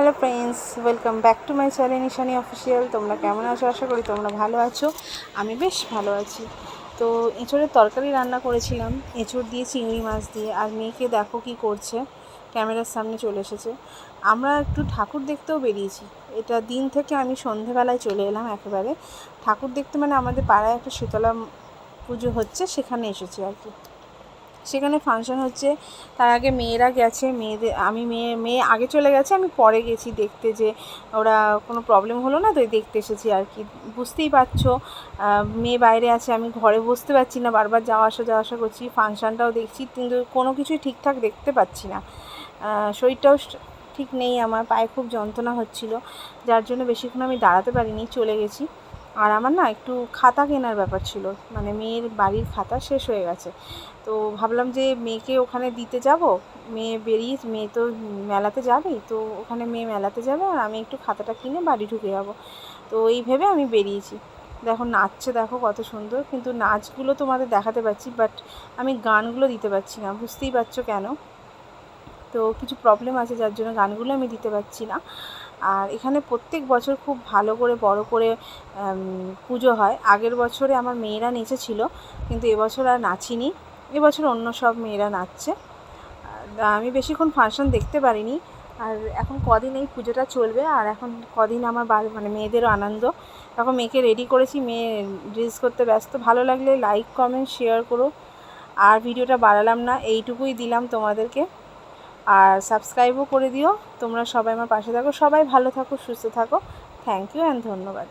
Hello friends welcome back to my channel Nishani official তোমরা কেমন আছো? আশা করি তোমরা ভালো আছো। আমি বেশ ভালো আছি। তো এঁচড়ের তরকারি রান্না করেছিলাম। এঁচড় দিয়ে চিংড়ি মাছ দিয়ে। আর মেয়েকে দেখো কি করছে। ক্যামেরার সামনে চলে এসেছে। আমরা একটু ঠাকুর দেখতেও বেরিয়েছি। এটা দিন থেকে আমি সন্ধেবেলায় চলে এলাম একেবারে। ঠাকুর দেখতে মানে আমাদের পাড়ায় একটা শীতলা পুজো হচ্ছে, সেখানে এসেছি আর কি। সেখানে ফাংশন হচ্ছে, তার আগে মেয়েরা গেছে, মেয়েদের, আমি মেয়ে মেয়ে আগে চলে গেছে, আমি পরে গেছি দেখতে যে ওরা কোনো প্রবলেম হলো না তো দেখতে এসেছি আর কি। বুঝতেই পারছ মেয়ে বাইরে আছে, আমি ঘরে বসতে পারছি না, বারবার যাওয়া আসা যাওয়া আসা করছি, ফাংশনটাও দেখছি, কিন্তু কোনো কিছুই ঠিকঠাক দেখতে পাচ্ছি না। শরীরটাও ঠিক নেই আমার, পায়ে খুব যন্ত্রণা হচ্ছিল, যার জন্য বেশিক্ষণ আমি দাঁড়াতে পারিনি, চলে গেছি। আর আমার না একটু খাতা কেনার ব্যাপার ছিল। মানে মেয়ের বাড়ির খাতা শেষ হয়ে গেছে। তো ভাবলাম যে মেয়েকে ওখানে দিতে যাব। মেয়ে বেরিয়ে, মেয়ে তো মেলাতে যাবেই তো ওখানে মেয়ে মেলাতে যাবে আর আমি একটু খাতাটা কিনে বাড়ি ঢুকে যাব। তো এই ভেবে আমি বেরিয়েছি। দেখো নাচছে, দেখো কত সুন্দর। কিন্তু নাচগুলো তোমাদের দেখাতে পারছি বাট আমি গানগুলো দিতে পারছি না। বুঝতেই পারছ কেন? তো কিছু প্রবলেম আছে, যার জন্য গানগুলো আমি দিতে পারছি না। আর এখানে প্রত্যেক বছর খুব ভালো করে, বড় করে পুজো হয়। আগের বছরে আমার মেয়েরা নেচেছিল, কিন্তু এবছর আর নাচিনি। এবছর অন্য সব মেয়েরা নাচছে। আমি বেশিক্ষণ ফাংশন দেখতে পারিনি। আর এখন কদিন এই পুজোটা চলবে, আর এখন কদিন আমার বাড়ি মানে মেয়েদেরও আনন্দ। তখন মেয়েকে রেডি করেছি, মেয়ে ড্রেস করতে ব্যস্ত। ভালো লাগলে লাইক কমেন্ট শেয়ার করো। আর ভিডিওটা বাড়ালাম না, এইটুকুই দিলাম তোমাদেরকে। আর সাবস্ক্রাইবও করে দিও। তোমরা সবাই আমার পাশে থাকো। সবাই ভালো থাকো, সুস্থ থাকো। থ্যাংক ইউ অ্যান্ড ধন্যবাদ।